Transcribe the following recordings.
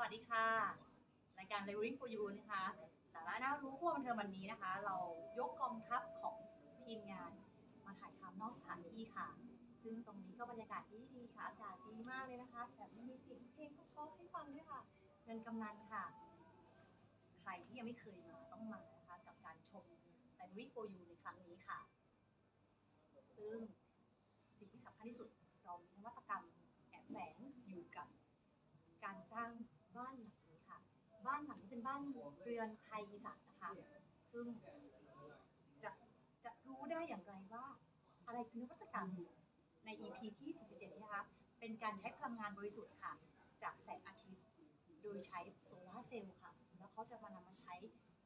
วัสดีค่ะ รายการ l e v e l i n g for You นะคะ สาระน่ารู้พวกบันเทิงวันนี้นะคะ เรายกกองทัพของทีมงานมาถ่ายทำนอกสถานที่ค่ะ ซึ่งตรงนี้ก็บรรยากาศดีดีๆค่ะ อากาศดีมากเลยนะคะแถมมีเสียงเพลงเพราะๆให้ฟังด้วยค่ะเงินกำนันค่ะ ใครที่ยังไม่เคยมาต้องมานะคะกับการชม l e v e l i n g for You ในครั้งนี้ค่ะ ซึ่งสิ่งที่สำคัญที่สุดเรามีนวัตกรรมแอบแฝงอยู่กับการสร้าง บ้านหลังนี้ค่ะ บ้านหลังนี้เป็นบ้านเรือนไทยอีสานนะคะ ซึ่งจะจะรู้ได้อย่างไรว่า อะไรคือนวัตกรรมใน EP ที่ 47นี้นะคะ เป็นการใช้พลังงานบริสุทธิ์ค่ะ จากแสงอาทิตย์ โดยใช้โซลาร์เซลล์ค่ะ แล้วเขาจะมานำมาใช้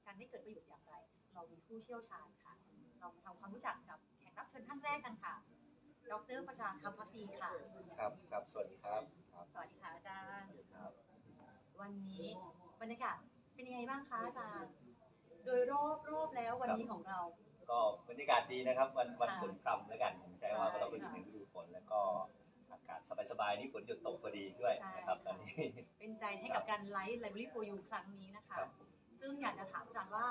การได้เกิดประโยชน์อย่างไร เรามีผู้เชี่ยวชาญค่ะ เรามาทำความรู้จักกับแขกรับเชิญท่านแรกกันค่ะ ดรประชาคำพักดีค่ะ ครับ ครับ สวัสดีครับครับสวัสดีค่ะอาจารย์ครับ วันนี้บรรยากาศเป็นยังไงบ้างคะอาจารย์ โดยรอบรอบแล้ววันนี้ของเรา ก็บรรยากาศดีนะครับ วันวันค่ะฝนพรำแล้วกันผมใช้ว่าใช่เราก็อยู่ในฤดูฝนแล้วก็อากาศสบายๆนี่ฝนหยุดตกพอดีด้วยใช่นะครับตค่ะอนนี้เป็นใจให้กับการไลฟ์ไลบรารีโฟยูครั้งนี้นะคะครับซึ่งอยากจะถามอาจารย์ว่า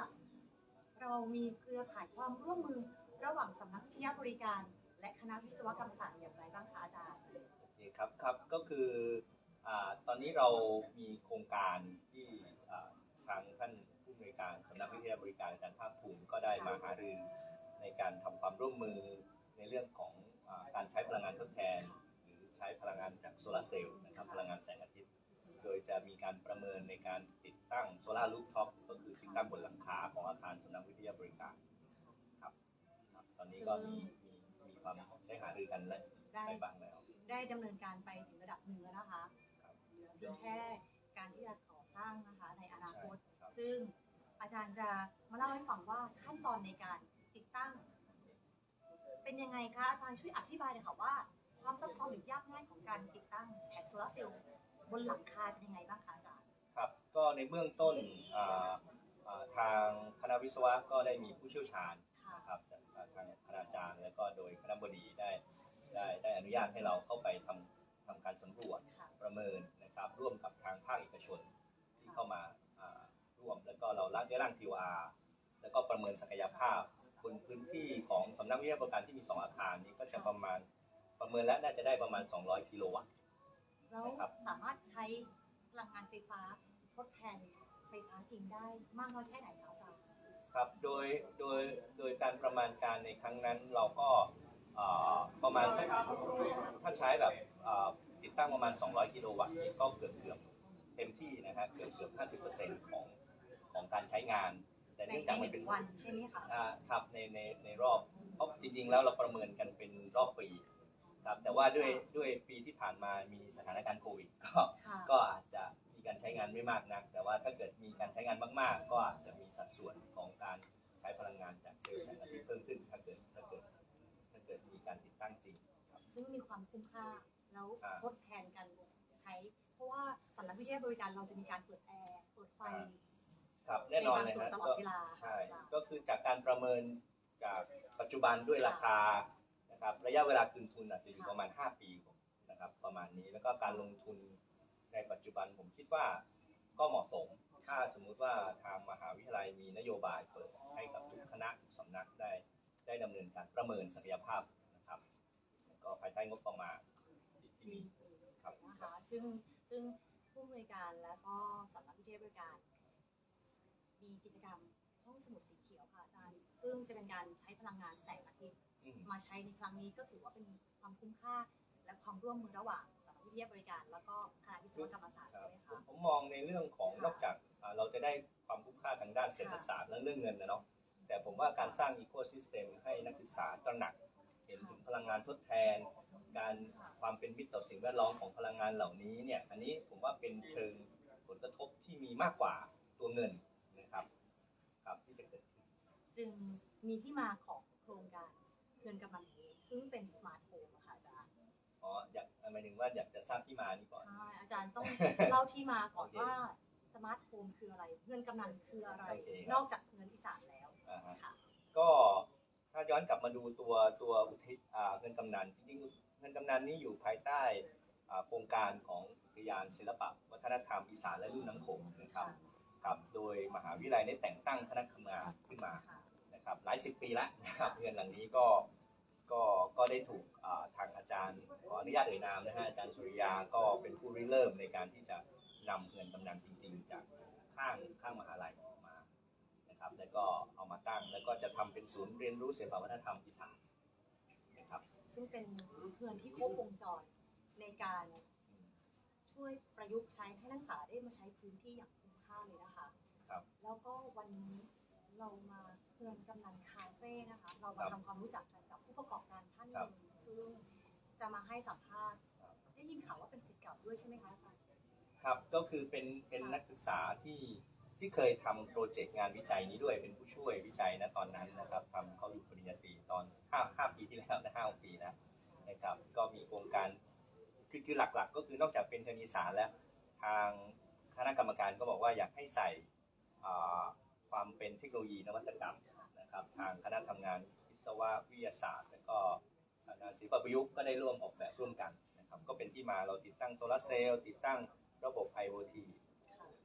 เรามีเครือข่ายความร่วมมือระหว่างสำนักวิทยาบริการ และคณะวิศวกรรมศาสตร์อย่างไรบ้างคะอาจารย์โอเคครับครับก็คืออ่า ตอนนี้เรามีโครงการที่อ่าทางท่านผู้อำนวยการสำนักวิทยาบริการอาจารย์ภาคภูมิก็ได้มาหารือในการทำความร่วมมือในเรื่องของอาการใช้พลังงานทดแทน หรือใช้พลังงานจากโซลาร์เซลล์นะครับพลังงานแสงอาทิตย์ โดยจะมีการประเมินในการติดตั้งโซลาร์รูฟท็อปก็คือติดตั้งบนหลังคาของอาคารสำนักวิทยาบริการครับครับตอนนี้ก็มีมีมีความได้หารือกันและได้ไปบ้างแล้ว ได้ดำเนินการไปถึงระดับหนึ่งแล้วนะคะ แค่การที่จะก่อสร้างนะคะในอนาคต ใช่ครับ ซึ่งอาจารย์จะมาเล่าให้ฟังว่าขั้นตอนในการติดตั้ง เป็นยังไงคะอาจารย์ช่วยอธิบายหน่อยค่ะว่า ความซับซ้อนหรือยากง่ายของการติดตั้งแผงโซลาร์เซลล์บนหลังคาเป็นยังไงบ้างคะอาจารย์ครับก็ในเบื้องต้นอ่าอ่าทางคณะวิศวะก็ได้มีผู้เชี่ยวชาญค่ะนะครับจากทางคณาจารย์และก็โดยคณะบดีได้ได้ได้อนุญาตให้เราเข้าไปทำทำการสำรวจค่ะ ประเมิน นะครับร่วมกับทางภาคเอกชนที่เข้ามาอ่าร่วม แล้วก็เราได้ร่าง TOR แล้วก็ประเมินศักยภาพบนพื้นที่ของสำนักวิทยาบริการที่มี 2 อาคารนี้ก็จะประมาณประเมินแล้วน่าจะได้ประมาณ 200 กิโลวัตต์แล้วนะครับสามารถใช้พลังงานไฟฟ้าทดแทนไฟฟ้าจริงได้มากน้อยแค่ไหนคะอาจารย์ครับโดยโดยโดยการประมาณการในครั้งนั้นเราก็เอ่อประมาณสักถ้าใช้แบบเอ่อ ติดตั้งประมาณ 200 กิโลวัตต์นี่ก็เกือบเกือบเต็มที่นะครับเกือบเกือบ 50%ของของการใช้งาน แต่ในเนื่องในจากหมันนึ่เป็นงวันใช่ไหมคะอ่าครับในในในรอบเพราะจริง ๆ แล้วเราประเมินกันเป็นรอบปีครับแต่ว่าด้วยด้วยปีที่ผ่านมามีสถานการณ์โควิดก็ค่ะก็อาจจะมีการใช้งานไม่มากนัก แต่ว่าถ้าเกิดมีการใช้งานมาก ๆ ก็อาจจะมีสัดส่วนของการใช้พลังงานจากเซลล์แสงอาทิตย์เพิ่มขึ้นถ้าเกิดถ้าเกิดถ้าเกิดมีการติดตั้งจริงครับซึ่งมีความคุ้มค่า แล้วอ่าทดแทนกันใช้ เพราะว่าสำนักวิทยาบริการเราจะมีการเปิดแอร์เปิดไฟครับแน่นอนเลยในบางส่วนฮะตลอดก็เวลาใช่ค่ะก็คือจากการประเมินจากปัจจุบันด้วยราคานะครับระยะเวลาคืนทุนอาจจะอยู่ประมาณ 5 ปีนะครับประมาณนี้แล้วก็การลงทุนในปัจจุบันผมคิดว่าก็เหมาะสมถ้าสมมุติว่าทางมหาวิทยาลัยมีนโยบายเปิดให้กับทุกคณะทุกสำนักได้ได้ดำเนินการประเมินศักยภาพนะครับแล้วก็ภายใต้งบประมาณ ที่ที่มีครับนะคะซึ่งซึ่งผู้บริการและก็สำนักวิทยาบริการ มีกิจกรรมห้องสมุดสีเขียวค่ะอาจารย์ ซึ่งจะเป็นการใช้พลังงานแสงอาทิตย์อืมมาใช้ในครั้งนี้ก็ถือว่าเป็นความคุ้มค่าและความร่วมมือระหว่างสำนักวิทยาบริการ แล้วก็คณะวิศวกรรมศาสตร์ครัใช่บไหมผมคะผมมองในเรื่องของนอกจากอ่าเราจะได้ความคุ้มค่าทางด้านเศรษฐศาสตร์และเรื่องเงินนะเนาะแต่ผมว่าการสร้างอีโคซิสเต็มให้นักศึกษาตระหนัก เห็นถึงพลังงานทดแทน การความเป็นมิตรต่อสิ่งแวดล้อมของพลังงานเหล่านี้เนี่ยอันนี้ผมว่าเป็นเชิงผลกระทบที่มีมากกว่าตัวเงินนะครับครับที่จะเกิดขึ้นจึงมีที่มาของโครงการเงินกำลังนี้ซึ่งเป็นสมาร์ทโฮมค่ะอาจารย์อ๋ออยากหมายถึงว่าอยากจะทราบที่มานี่ก่อนใช่อาจารย์ต้องเล่าที่มาก่อนโอเคว่าสมาร์ทโฮมคืออะไรเงินกำนันคืออะไรโอเคครับนอกจากเงินอีสานแล้วอ่าฮะค่ะก็ ถ้าย้อนกลับมาดูตัวตัวอุทิศเงินกำนันจริงๆเงินกำนันนี่อยู่ภายใต้โครงการของอุทยานศิลปะวัฒนธรรมอีสานและลุ่มน้ำโขงนะครับครับโดยมหาวิทยาลัยได้แต่งตั้งคณะทำงานขึ้นมานะครับหลายสิบปีแล้วนะครับเงินหลังนี้ก็ก็ก็ได้ถูกทางอาจารย์ขออนุญาตเอ่ยนามนะฮะอาจารย์สุริยาก็เป็นผู้ริเริ่มในการที่จะนำเงินกำนันจริง ๆ จากข้างข้างมหาลัย นะครับ แล้วก็เอามาตั้ง แล้วก็จะทำเป็นศูนย์เรียนรู้ศิลปวัฒนธรรมอีสานนะครับ ซึ่งเป็นเงินที่ครบวงจรในการช่วยประยุกต์ใช้ให้นักศึกษาได้มาใช้พื้นที่อย่างคุ้มค่าเลยนะคะครับแล้วก็วันนี้เรามาเพื่อนกำนันคาเฟ่นะคะ เราครัมาบทำความรู้จักกันกับผู้ประกอบการท่านหครันึ่บงซึ่งจะมาให้สัมภาษณ์ ได้ยินข่าวว่าเป็นศิษย์เก่าด้วยใช่ไหมคะอาจารย์ครับก็คือเป็นเป็นนักศึกษาที่ ที่เคยทำโปรเจกต์งานวิจัยนี้ด้วยเป็นผู้ช่วยวิจัยนะตอนนั้นนะครับทำเขาอยู่ปริญญาตรีตอนห้าห้าปีที่แล้วนะห้าปีแล้วนะครับก็มีโครงการคือคือหลักๆก็คือนอกจากเป็นเทอมอีสานแล้ว ทางคณะกรรมการก็บอกว่าอยากให้ใส่ความเป็นเทคโนโลยีนวัตกรรมนะครับทางคณะทำงานวิศวะวิทยาศาสตร์ แล้วก็ทางงานศิลปประยุกต์ก็ได้ร่วมออกแบบร่วมกันนะครับก็เป็นที่มาเราติดตั้งโซลาร์เซลล์ติดตั้งระบบ IoT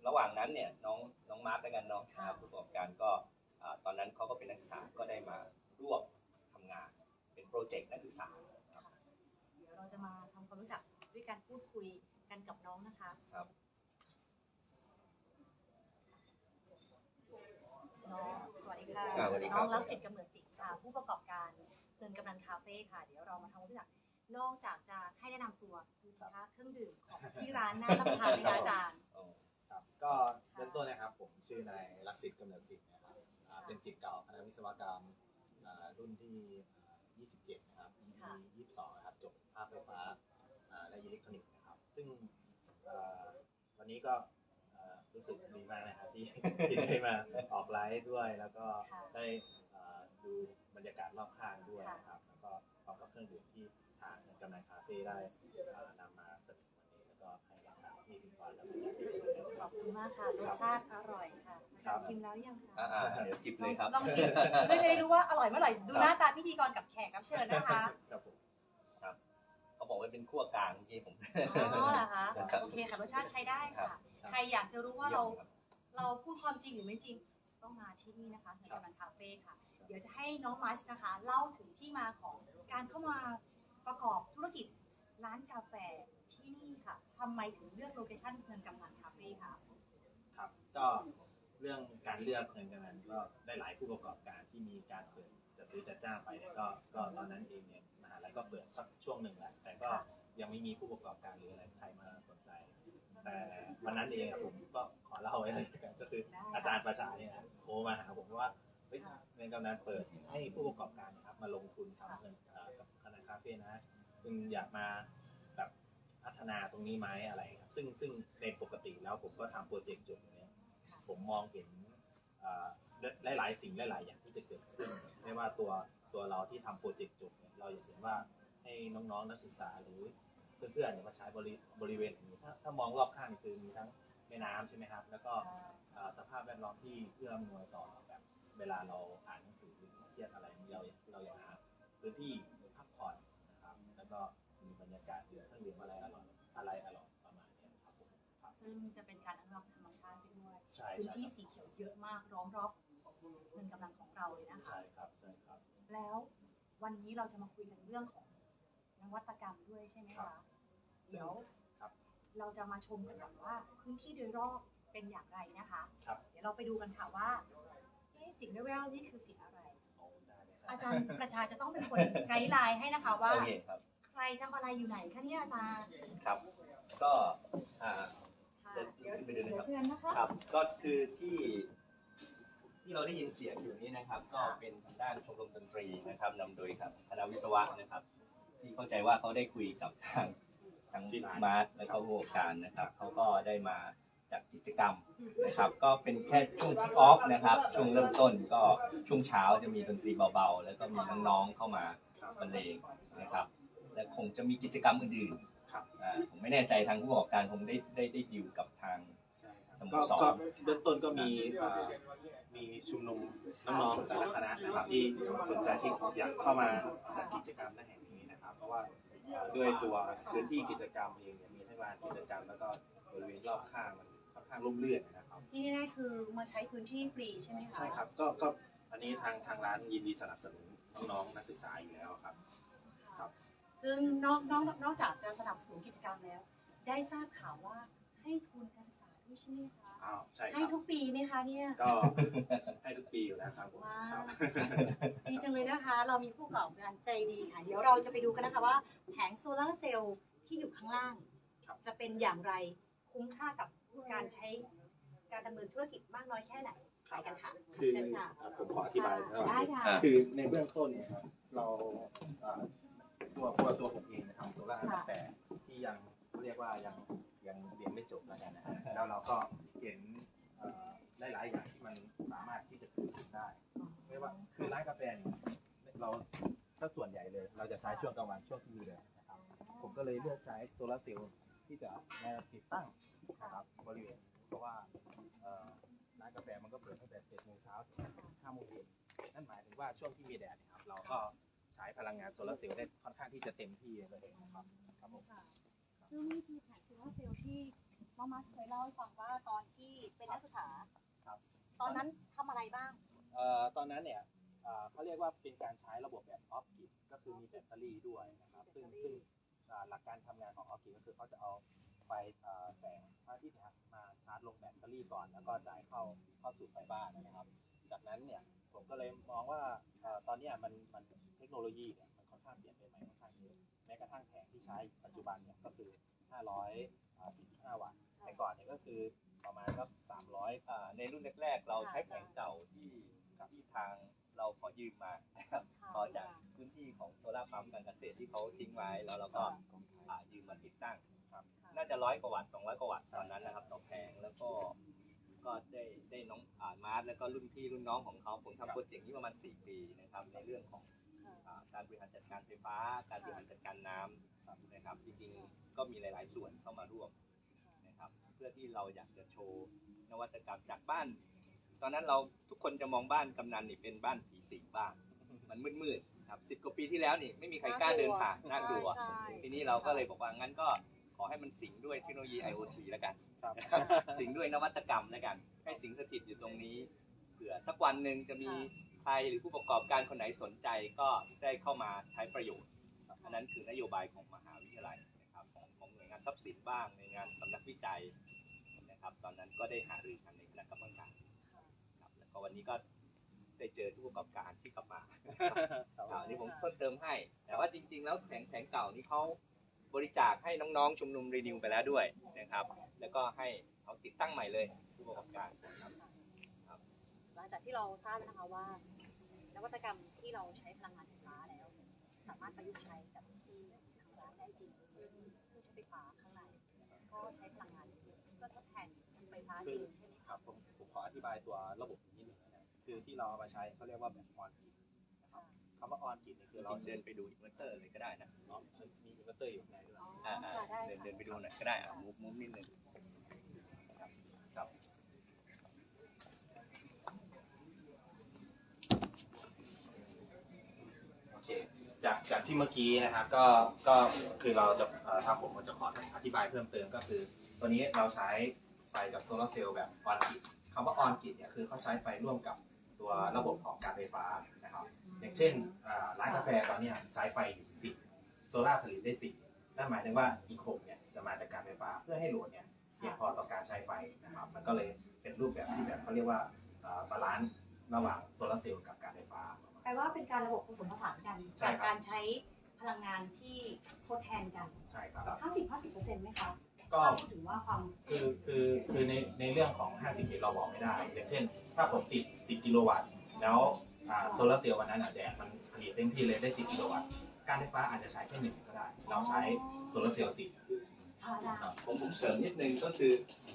ระหว่างนั้นเนี่ยน้องน้องมาร์กแล้วกันเนาะนะครับผู้ประกอบการก็อ่าตอนนั้นเขาก็เป็นนักศึกษาก็ได้มาร่วมทำงานเป็นโปรเจกต์นักศึกษาครับ เดี๋ยวเราจะมาทำความรู้จักด้วยการพูดคุยกันกับน้องนะคะครับ น้องสวัสดีค่ะอ่าสวัสดีคน้รัอบงรักสิทธิ์กำเนิดสิทธิ์ค่ะ ผู้ประกอบการเงินกำนันคาเฟ่ค่ะ เดี๋ยวเรามาทำความรู้จักนอกจากจะให้แนะนำตัวดูสิคะเครื่องดื่มของที่ร้านน่ารับประทานไหมคะอาจารย์ โอ้ ครับก็เริ่มต้นนะครับผมชื่อนายรักสิทธิ์กำเนิดสิทธิ์นะครับอ่าเป็นสิทธิ์เก่าคณะวิศวกรรมอ่ารุ่นที่อ่า27 นะครับค่ะ EP 22 นะครับ จบภาคไฟฟ้าอ่าและอิเล็กทรอนิกส์นะครับ ซึ่งอ่าวันนี้ก็อ่ารู้สึกดีมากนะครับที่ ที่ได้มาออกไลฟ์ด้วย แล้วก็ค่ะได้อ่าดูบรรยากาศรอบข้างด้วยนะครับ แล้วก็พร้อมกับเครื่องดื่มที่ทางกำนันคาเฟ่ได้อ่านำมาเสนอวันนี้แล้วก็ให้ ทางพี่พิมพ์พรและผู้จัดได้ชิมกันขอบคุณมากค่ะรสชาติอร่อยค่ะอาจารย์ชิมแล้วยังคะอ่าๆเดี๋ยวจิบเลยครับลองชิมเพื่อจะได้รู้ว่าอร่อยเมื่อไหร่ดูหน้าตาพิธีกรกับแขกรับเชิญนะคะครับผมเขาบอกว่าเป็นขั้วกลางเมื่อกี้ผมอ๋อเหรอคะครับโอเคค่ะรสชาติใช้ได้ครัค่ะบใครอยากจะรู้ว่าเราครับเราพูดความจริงหรือไม่จริงต้องมาที่นี่นะคะในกำนันคาเฟ่ค่ะ เดี๋ยวจะให้น้องมัชนะคะ เล่าถึงที่มาของการเข้ามาประกอบธุรกิจร้านกาแฟ ที่นี่ค่ะทำไมถึงเลือกโลเคชั่นเงินกำนันคาเฟ่ค่ะ ครับก็เรื่องการเลือกเงินกันนั้นก็ได้หลายผู้ประกอบการที่มีการเปิดจัดซื้อจัดจ้างไปเนี่ยก็ก็ตอนนั้นเองเนี่ยมหาลัยก็เปิดสักช่วงหนึ่งแล้วแต่ก็ยังไม่มีผู้ประกอบการหรืออะไรใครมาสนใจ แต่วันนั้นเองผมก็ขอเล่าไว้เลยกันก็คือได้อาจารย์ประชาเนี่ยนะโทรมาหาผมว่าเฮ้ยเงินกำนันเปิดให้ผู้ประกอบการนะครับมาลงทุนทำเงินเอ่อกับคณะคาเฟ่นะคุณอยากมาแบบ พัฒนาตรงนี้ไหมอะไรครับซึ่งซึ่งในปกติแล้วผมก็ทำโปรเจกต์จุดเนี้ยผมมองเห็นหลายหลายๆสิ่งหลายๆอย่างที่จะเกิดขึ้นไม่ว่าตัวตัวเราที่ทำโปรเจกต์จบเนี่ยเราอยากเห็นว่าให้น้องๆนักศึกษาหรือเพื่อนๆเนี่ยมาใช้บริบริเวณนี้ถ้าถ้ามองรอบข้างคือมีทั้งแม่น้ำใช่ไหมครับ แล้วก็สภาพแวดล้อมที่เอื้ออำนวยต่อแบบเวลาเราอ่านหนังสือหรือเครียดอะไรเราเราอยากหาพื้นที่พักผ่อนนะครับแล้วก็ มีบรรยากาศดื่มเครื่องดื่มอะไรอร่อยอะไรอร่อยประมาณเนี้ยครับผมครับ ซึ่งจะเป็นการอนุรักษ์ธรรมชาติไปด้วยใช่พื้นใช่ที่ครับ สีเขียวเยอะมากล้อมรอบเงินกำลังของเราเลยนะคะ ใช่ครับใช่ครับ แล้ววันนี้เราจะมาคุยกันเรื่องของนวัตกรรมด้วยใช่ไหมครัคะบเดี๋ยวครับ เราจะมาชมกันก่อนว่าพื้นที่โดยรอบเป็นอย่างไรนะคะ ครับเดี๋ยวเราไปดูกันค่ะว่าเอ๊ะสิ่งแววๆนี่คือสิ่งอะไรโอ้ได้เลยคบอาจารย์ประชาจะต้องเป็นคนไกด์ไลน์ให้นะคะว่า โอเคครับใค รทำอะไรอยู่ไหนคะเนี่ยอาจารย์ครับ ก็อ่า ค่ะเดี๋ยวเดี๋ยวขึ้นไปดูนะครับเดี๋ยวเชิญนะคะครับ ก็คือที่ ที่เราได้ยินเสียงอยู่นี้นะครับ ก็เป็นทางด้านชมรมดนตรีนะครับนำโดยครับคณะวิศวะนะครับ ที่เข้าใจว่าเขาได้คุยกับทางทางที่ร้านมาร์ทและก็ผู้ประกอบการนะครับเขาก็ได้มาจัดกิจกรรมนะครับ ก็เป็นแค่ช่วงคิกออฟนะครับ ช่วงเริ่มต้นก็ช่วงเช้าจะมีดนตรีเบาๆ แล้วก็มีน้องๆเข้ามาครับบรรเลงนะครับ และคงจะมีกิจกรรมอื่นครับๆอ่าผมไม่แน่ใจทางผู้ประกอบการคงได้ได้ได้ดีลกับทาง ใช่ครับสโมก็สร ก็เบื้องต้นก็มีเอ่อมีชุมนุมน้องๆแต่ละคณะนะครับที่สนใจที่อยากเข้ามาจัดกิจกรรมในแห่งนี้นะครับ เพราะว่าเอ่อด้วยตัวพื้นที่กิจกรรมเองเนี่ยมีทั้งลานกิจกรรมแล้วก็บริเวณรอบข้างมันค่อนข้างร่มรื่นนะครับ ที่แน่ๆคือมาใช้พื้นที่ฟรีใช่ไหมคะ ใช่ครับก็ก็อันนี้ทางทางร้านยินดีสนับสนุนน้องๆนักศึกษาอยู่แล้วครับ ครับ ซึ่งนอกนอกนอกจากจะสนับสนุนกิจกรรมแล้ว ได้ทราบข่าวว่าให้ทุนการศึกษาด้วยใช่ไหมคะอ้าวใช่คให้รับ ทุกปีไหมคะเนี่ย ก็ให้ทุกปีอยู่แล้วครับผมว้าครัวบดีจังเลยนะคะ เรามีผู้ประกอบการใจดีค่ะ เดี๋ยวเราจะไปดูกันนะคะว่าแผงโซลาร์เซลล์ที่อยู่ข้างล่าง ครับ จะเป็นอย่างไรคุ้มค่ากับการใช้ การดำเนินธุรกิจมากน้อยแค่ไหนไปกันค่ะคือเชิญค่ะอะผมขออธิบายนะครับ ได้ค่ะ คือในเบื้องต้นเนี่ยครับเราเอ่อ ตัวตัวตัวผมเองนะครับโซล่าค่ะแต่ที่ยังเรียกว่ายังยังเรียนไม่จบแล้วกันนะฮะแล้วเราก็เห็นเอ่อหลายๆอย่างที่มันสามารถที่จะคืนทุนได้ ไม่ว่าคือร้านกาแฟเนี่ยเราถ้าส่วนใหญ่เลย เราจะใช้ช่วงกลางวันช่วงที่มีแดดนะครับ ผมก็เลยเลือกใช้โซลาร์เซลล์ที่จะมาติดตั้งนะครับบริเวณเพราะว่าเอ่อร้านกาแฟมันก็เปิดตั้งแต่7โมงเช้าถึง5โมงเย็นนั่นหมายถึงว่าช่วงที่มีแดดเนี่ยครับ เราก็ ใช้พลังงานโซลาร์เซลล์ได้ค่อนข้างที่จะเต็มที่เลยนะครับครับผมค่ะซึ่งนี่คือแผงโซลาร์เซลล์ที่น้องมาร์คเคยเล่าให้ฟังว่าตอนที่เป็นนักศึกษาครับตอนนั้นทำอะไรบ้างเอ่อตอนนั้นเนี่ยเอ่อเขาเรียกว่าเป็นการใช้ระบบแบบออฟกิดก็คือมีแบตเตอรี่ด้วยนะครับซึ่งซึ่งอ่าหลักการทำงานของออฟกิดก็คือเขาจะเอาไฟเอ่อแสงพระอาทิตย์เนยครับมาชาร์จลงแบตเตอรี่ก่อน แล้วก็จ่ายเข้าเข้าสู่ไฟบ้านนะครับ จากนั้นเนี่ยผมก็เลยมองว่าเอ่อตอนเนี้ยมันมันเทคโนโลยีเนี่ยมันค่อนข้างเปลี่ยนไปใหม่ค่อนข้างเยอะแม้กระทั่งแผงที่ใช้ปัจจุบันเนี่ยก็คือ 545 วัตต์แต่ก่อนเนี่ยก็คือประมาณสัก300อ่าในรุ่นแรกๆ เราใช้แผงเก่าที่ที่ทางเราขอยืมมานะครับขอจากพื้นที่ของโซลาร์ปั๊มการเกษตรที่เขาทิ้งไว้แล้วเราก็อ่ายืมมาติดตั้งครับน่าจะร้อยกว่าวัตต์สองร้อยกว่าวัตต์ตอนนั้นนะครับต่อแผงแล้วก็ ก็ได้ได้น้องอ่ามาร์ทแล้วก็รุ่นพี่รุ่นน้องของเขาผมทำโปรเจกต์นี้ประมาณ 4 ปีนะครับในเรื่องของอ่าการบริหารจัดการไฟฟ้า การบริหารจัดการน้ำนะครับจริงๆก็มีหลาย ๆ ส่วนเข้ามาร่วมนะครับเพื่อที่เราอยากจะโชว์นวัตกรรมจากบ้าน ตอนนั้นเราทุกคนจะมองบ้านกำนันนี่เป็นบ้านผีสิงบ้างมันมืดๆครับสิบกว่าปีที่แล้วนี่ไม่มีใครกล้าเดินผ่านน่ากลัวใช่ทีนี้เราก็เลยบอกว่างั้นก็ ขอให้มันสิงด้วยเทคโนโลยี IoT แล้วกันครับสิงด้วยนวัตกรรมแล้วกัน ให้สิงสถิตอยู่ตรงนี้เผื่อสักวันหนึ่งจะมีใครหรือผู้ประกอบการคนไหนสนใจก็ได้เข้ามาใช้ประโยชน์อันนั้นคือนโยบายของมหาวิทยาลัยนะครับของของหน่วยงานทรัพย์สินบ้างในวยงานสำนักวิจัยนะครับ ตอนนั้นก็ได้หารือกันในคณะกรรมการครับแล้วก็วันนี้ก็ได้เจอผู้ประกอบการที่กลับมาอ่าอันนี้ผมเพิ่มเติมให้ แต่ว่าจริง ๆ แล้วแผงแผงเก่านี่เขา บริจาคให้น้องๆชุมนุมรีนิวไปแล้วด้วยนะครับ แล้วก็ให้เขาติดตั้งใหม่เลยผู้ประกอบการครับหลังจากที่เราทราบนะคะว่านวัตกรรมที่เราใช้พลังงานไฟฟ้าแล้ว สามารถประยุกต์ใช้กับที่ทางร้านได้จริงซึ่งเครื่อใช้ไฟฟ้าข้างในก็ใช้พลังงานเพื่อทดแทนไฟฟ้าจริงใช่ไหมครับผมผมขออธิบายตัวระบบนิดหนึ่งนะคือที่เราเอามาใช้เขาเรียกว่าแบบออนกิดน ครับคำว่าออนกิดเนี่ยคือเราจริงๆเดินไปดูอินเวอร์เตอร์เลยก็ได้นะเนาะมีอินเวอร์เตอร์อยู่ข้างในด้วยอ๋ออ่าค่ะได้ๆเดินค่ะเดินไปดูหน่อยก็ได้อะมุมมุมนิดนึงครับครับโอเคจากจากที่เมื่อกี้นะครับก็ก็คือเราจะเอ่อทางผมก็จะขออธิบายเพิ่มเติมก็คือ ตัวนี้เราใช้ไฟจากโซลาร์เซลล์แบบออนกิดคำว่าออนกิดเนี่ยคือเขาใช้ไฟร่วมกับตัวระบบของการไฟฟ้านะครับ อย่างเช่นอ่าร้านกาแฟตอนเนี้ยใช้ไฟอยู่สิบโซลาร์ผลิตได้สิบนั่นหมายถึงว่าอีกหกเนี่ยจะมาจากการไฟฟ้าเพื่อให้โหลดเนี่ยเพียงพอต่อการใช้ไฟนะครับ มันก็เลยเป็นรูปแบบที่แบบเขาเรียกว่าบาลานซ์ระหว่างโซลาร์เซลล์กับการไฟฟ้า แปลว่าเป็นการระบบผสมผสานกันใช่จากครับ การใช้พลังงานที่ทดแทนกัน ใช่ครับ 50 50เปอร์เซ็นต์ไหมคะก็ถ้าพูดถึงว่าความคือคือคือในในเรื่องของ 50กิโลเราบอกไม่ได้ อย่างเช่น ถ้าผมติด 10 กิโลวัตต์ แล้ว โซลาร์เซลล์วันนั้นอะแดดมันผลิตเต็มที่เลยได้ 10กิโลวัตต์การไฟฟ้าอาจจะใช้แค่หนึ่งก็ได้ เราใช้โซลาร์เซลล์10ค่ะอาจารย์ ผมผมเสริมนิดนึงก็คือ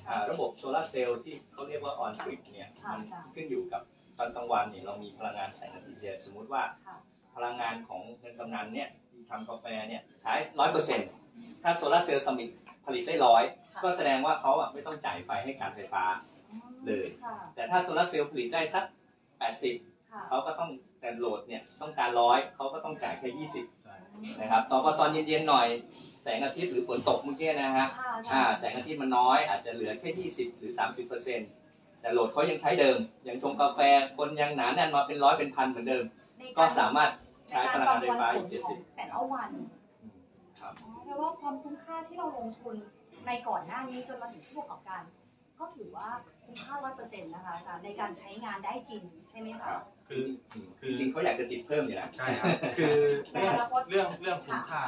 อ่าระบบโซลาร์เซลล์ที่เขาเรียกว่าออนกริดเนี่ยค่ะมันค่ะ ขึ้นอยู่กับตอนกลางวันเนี่ยเรามีพลังงานแสงอาทิตย์เยอะสมมุติว่า ค่ะ พลังงานของเงินกำนันเนี่ยที่ทำกาแฟเนี่ยใช้ร้อยเปอร์เซ็นต์ถ้าโซลาร์เซลล์สมิธผลิตได้ร้อยค่ะ ก็แสดงว่าเขาอะไม่ต้องจ่ายไฟให้การไฟฟ้า เลย ค่ะ แต่ถ้าโซลาร์เซลล์ผลิตได้สัก 80ค่ะ เขาก็ต้องแต่โหลดเนี่ยต้องการร้อยเขาก็ต้องจ่ายแค่20ใช่นะครับต่อมาตอนเย็นๆหน่อยแสงอาทิตย์หรือฝนตกเมื่อกี้นะฮะค่ะอาอ่าจารย์แสงอาทิตย์มันน้อยอาจจะเหลือแค่20หรือ30เปอร์เซ็นต์แต่โหลดเขายังใช้เดิม ยังชงกาแฟคนยังหนาแน่นมาเป็นร้อยเป็นพันเหมือนเดิมในก็สามารถใช้พลังงานไฟฟ้าอีกในกรประมวลผลของแต่ละวัน70ครับอ๋อแปลว่าความคุ้มค่าที่เราลงทุนในก่อนหน้านี้จนมาถึงผู้ประกอบการ ก็ถือว่า คุ้มค่าร้อยเปอร์เซ็นต์นะคะอาจารย์ในการใช้งานได้จริงใช่ไหมครัคะ บ คือ คือ จริงๆเขาอยากจะติดเพิ่มอยู่นะ ใช่ครับ คือในเรื่องอนาคต เรื่องเรื่องคุ้มค่า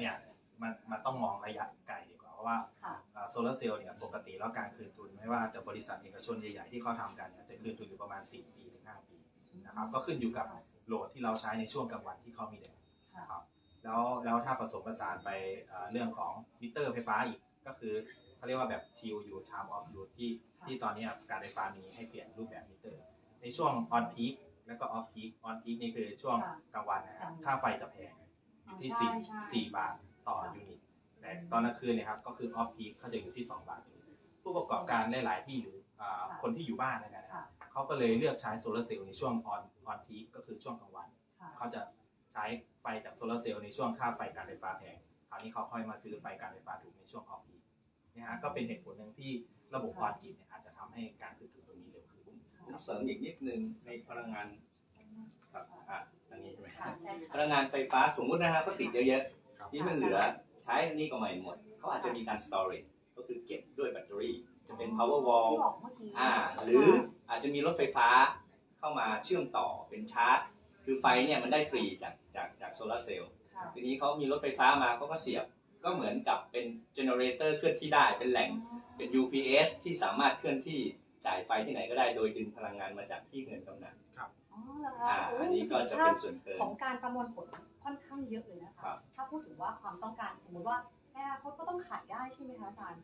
เนี่ยมันมันต้องมองระยะไกลดีกว่าเพราะว่าค่ะ โซลาร์เซลล์เนี่ยปกติแล้วการคืนทุนไม่ว่าจะบริษัทเอกชนใหญ่ๆที่เขาทำกันเนี่ยจะคืนทุนอยู่ประมาณ 4 ปีถึง5ปีนะครับก็ขึ้นอยู่กับโหลดที่เราใช้ในช่วงกลางวันที่เขามีแดดนะครับแล้วแล้วถ้าผสมผสานไปเอ่อเรื่องของมิเตอร์ไฟฟ้าอีกก็คือ เขาเรียกว่าแบบ TOU Time of Use ที่ที่ตอนนี้การไฟฟ้ามีให้เปลี่ยนรูปแบบมิเตอร์ ในช่วง on peak แล้วก็ off peak on peak นี่คือช่วงค่ะกลางวันนะครับกลางวันค่าไฟจะแพงอยู่ที่ใช่สี่ใช่สี่บาทต่อค่ะยูนิตแต่ตอนกลางคืนเนี่ยครับก็คือ off peak เขาจะอยู่ที่ 2 บาทยูนิตผู้ประกอบการหลาย ๆ ที่หรืออ่าค่ะคนที่อยู่บ้านนะครับค่ะเขาก็เลยเลือกใช้โซลาร์เซลล์ในช่วง on on peak ก็คือช่วงกลางวันค่ะเขาจะใช้ไฟจากโซลาร์เซลล์ในช่วงค่าไฟการไฟฟ้าแพงคราวนี้เขาค่อยมาซื้อไฟการไฟฟ้าถูกในช่วง off peak นะฮะก็เป็นเหตุผลหนึ่งที่ระบบ on grid เนี่ยอาจจะทำให้การคืนทุนตรงนี้เร็วขึ้นผมเสริมอีกนิดนึงในพลังงานครับอะอันนี้ใช่ไหมค่ะใช่พค่ะลังงานไฟฟ้าสมมุตินะฮะก็ติดเยอะครับๆที่มันเหลือใช้อันนี้ก็ไม่หมดเขาอาจจะมีการ storage ก็คือเก็บด้วยแบตเตอรี่ จะเป็น power wall ที่บอกเมื่อกี้อ่าหรืออาจจะมีรถไฟฟ้าเข้ามาเชื่อมต่อเป็นชาร์จ คือไฟเนี่ยมันได้ฟรีจากจากจากโซลาร์เซลล์ค่ะทีนี้เขามีรถไฟฟ้ามาเขาก็เสียบ ก็เหมือนกับเป็นเจเนเรเตอร์เคลื่อนที่ได้เป็นแหล่งเป็น UPS ที่สามารถเคลื่อนที่จ่ายไฟที่ไหนก็ได้โดยดึงพลังงานมาจากที่เงินกำนัน อ๋อเหรอคะอ่าโอ้อันยนี้ก็จะเป็นส่วนเกิน ของการประมวลผลค่อนข้างเยอะเลยนะคะครับถ้าพูดถึงว่าความต้องการสมมติว่าในอนาคตก็ต้องขายได้ใช่ไหมคะอาจารย์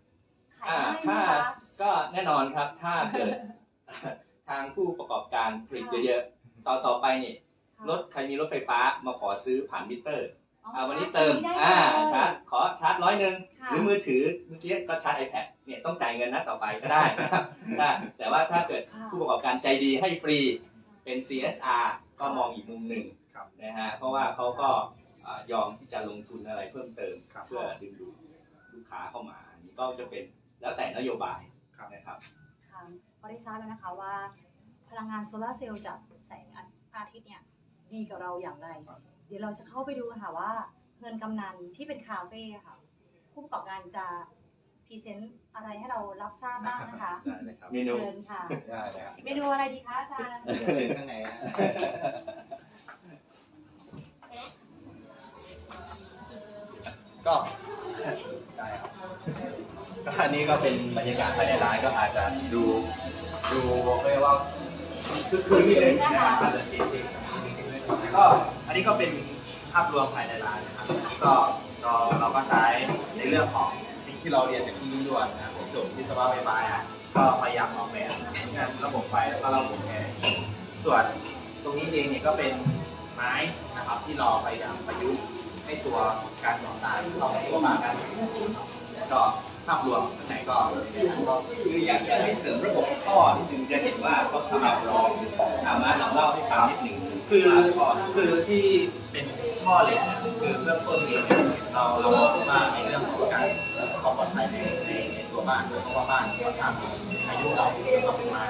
ขายอ่าได้ไหมถ้าคะ ก็แน่นอนครับถ้าเกิด ทางผู้ประกอบการผลิตเยอะๆต่อต่อไปนี่รถใครมีรถไฟฟ้ามาขอซื้อผ่านมิเตอร์ อ๋ออ่าวันนี้ชาเติมร์จได้อ่าเลยชาร์จขอชาร์จร้อยหนึ่งค่ะหรือมือถือเมื่อกี้ก็ชาร์จ iPad เนี่ยต้องจ่ายเงินนะต่อไปก็ได้นะครับได้แต่ว่าถ้าเกิดค่ะผู้ประกอบการใจดีให้ฟรีเป็น CSR ก็มองอีกมุมหนึ่งครับนะฮะเพราะว่าเขาก็อ่ายอมที่จะลงทุนอะไรเพิ่มเติมครับเพื่อดึงดูดลูกค้าเข้ามาอันนี้ก็จะเป็นแล้วแต่นโยบายครับนะครับค่ะก็ได้ทราบแล้วนะคะว่า พลังงานโซลาร์เซลล์จากแสงอาทิตย์เนี่ยดีกับเราอย่างไรครับ เดี๋ยวเราจะเข้าไปดูค่ะว่าเงินกำนันที่เป็นคาเฟ่ค่ะ ผู้ประกอบการจะพรีเซนต์อะไรให้เรารับทราบบ้างนะคะได้เลยครับเมนูเชิญค่ะได้เลยครับเมนูอะไรดีคะอาจารย์เดี๋ยวเชิญข้างในฮะก็ได้ครับก็อันนี้ก็เป็นบรรยากาศภายในร้านก็อาจจะดูดูเรียกว่าคือคืนนิดนึงนะครับ ก็อันนี้ก็เป็นภาพรวมภายในร้านนะครับอันนี้ก็เราเราก็ใช้ในเรื่องของสิ่งที่เราเรียนจากที่นี่ด้วยนะครับผมจบวิศวะไฟฟ้าอะก็พยายามออกแบบงานระบบไฟแล้วก็ระบบแอร์ส่วนตรงนี้เองเนี่ยก็เป็นไม้นะครับที่เราพยายามประยุกต์ให้ตัวการก่อสร้างเข้ากับตัวบ้านกันก็ภาพรวมข้างในก็คืออยากจะให้เสริมระบบท่อนิดนึงจะเห็นว่าเขาทำแบรองอามาลองเล่าให้ฟังนิดหนึ่ง คือคือที่เป็นข้อเหล็กเนี่ยคือเรื่องต้นเนี่ยเราเรามองว่าในเรื่องของการความปลอดภัยในในในตัวบ้านด้วยเพราะว่าบ้านค่อนข้างมีอายุเราแล้วก็เป็นไม้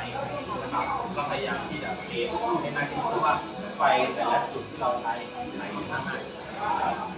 นะครับก็พยายามที่จะเซฟให้มากที่สุดเพราะว่าไฟแต่ละจุดที่เราใช้ใช้ค่อนข้างมาก